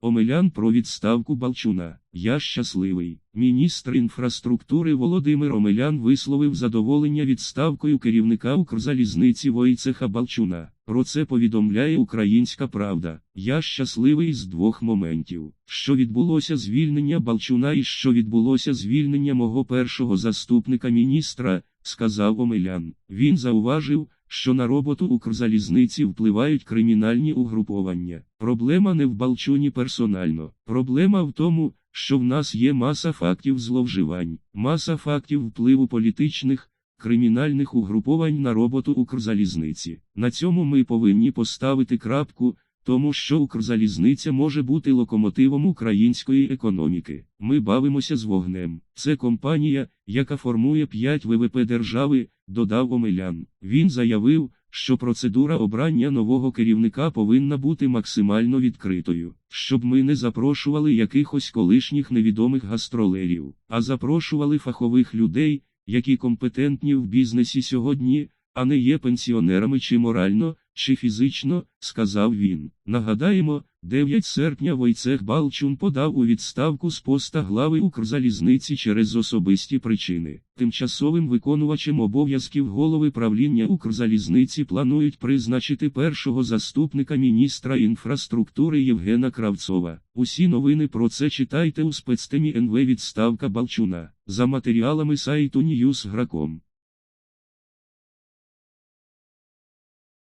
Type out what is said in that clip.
Омелян про відставку Балчуна. Я щасливий. Міністр інфраструктури Володимир Омелян висловив задоволення відставкою керівника Укрзалізниці Войцеха Балчуна. Про це повідомляє Українська Правда. Я щасливий з двох моментів: що відбулося звільнення Балчуна і що відбулося звільнення мого першого заступника міністра, сказав Омелян. Він зауважив, що на роботу Укрзалізниці впливають кримінальні угруповання. Проблема не в Балчуні персонально. Проблема в тому, що в нас є маса фактів зловживань, маса фактів впливу політичних, кримінальних угруповань на роботу Укрзалізниці. На цьому ми повинні поставити крапку, тому що Укрзалізниця може бути локомотивом української економіки. Ми бавимося з вогнем. Це компанія, яка формує 5 ВВП держави, додав Омелян. Він заявив, що процедура обрання нового керівника повинна бути максимально відкритою, щоб ми не запрошували якихось колишніх невідомих гастролерів, а запрошували фахових людей, які компетентні в бізнесі сьогодні, а не є пенсіонерами чи морально, чи фізично, сказав він. Нагадаємо, 9 серпня Войцех Балчун подав у відставку з поста глави Укрзалізниці через особисті причини. Тимчасовим виконувачем обов'язків голови правління Укрзалізниці планують призначити першого заступника міністра інфраструктури Євгена Кравцова. Усі новини про це читайте у спецтемі НВ відставка Балчуна за матеріалами сайту Newsgrakом.